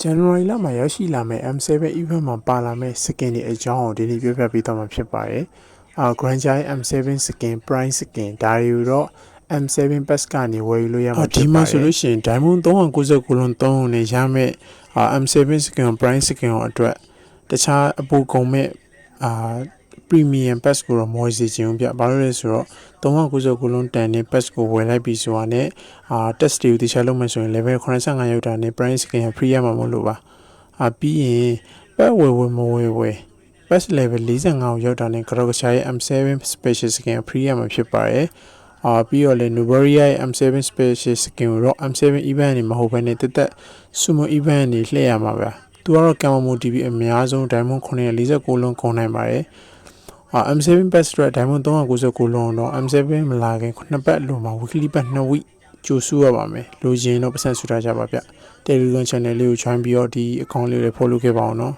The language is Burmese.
ဇန်နဝါရီလမှာရောက်ရှိလာမယ့် M7 event မှာပါလာမယ့် skin တွေအကြောင်းကိုဒီနေ့ပြောပြပေးသွားမှာဖြစ်ပါတယ်။အာ Granger M7 skin Prime skin ဒါတွေကိုတော့ M7 Pass ကနေဝယ်ယူလို့ရမှာဖြစ်ပါတယ်။ဒီမှာဆိုလို့ရှိရင် Diamond 399လုံး3နဲ့ရမယ့်အာ M7 skin Prime skin ကိုအတွက်တခြားအပူကုန်မဲ့အာ premium pass ကိုတော့မဝယ်စီခြင်းပြဘာလို့လဲဆိုတော့399လုံးတန်တဲ့ pass ကိုဝယ်လိုက်ပြီဆိုတာနဲ့အာ test တွေကိုတခြားလုပ်မယ်ဆိုရင် level 85ရောက်တာနဲ့ price skin က free ရမှာမဟုတ်လို့ပါအာပြီးရင် pack ဝယ်ဝယ်မဝယ်ဝယ် pass level 45ကိုရောက်တာနဲ့ Grokcha ရဲ့ M7 special skin က free ရမှာဖြစ်ပါတယ်အာပြီးတော့လေ Nuberia ရဲ့ M7 special skin ကိုတော့ M7 event နေမဟုတ်ဘဲနဲ့တက်တက် sumo event နေလှည့်ရမှာပါသူကတော့ Camo TV အများဆုံး Diamond 949လုံးကုန်နိုင်ပါတယ် အာ M7 Pass အတွက် Diamond 399လုံးတော့ M7 မလာခင်နှစ်ပတ်လိုမှာ weekly pass 2 week ကြိုစုရပါမယ်လိုချင်တော့ပတ်စံဆူထားကြပါဗျ Telegram channel လေးကို join ပြီးတော့ဒီ account လေးတွေ follow ခဲ့ပါအောင်နော်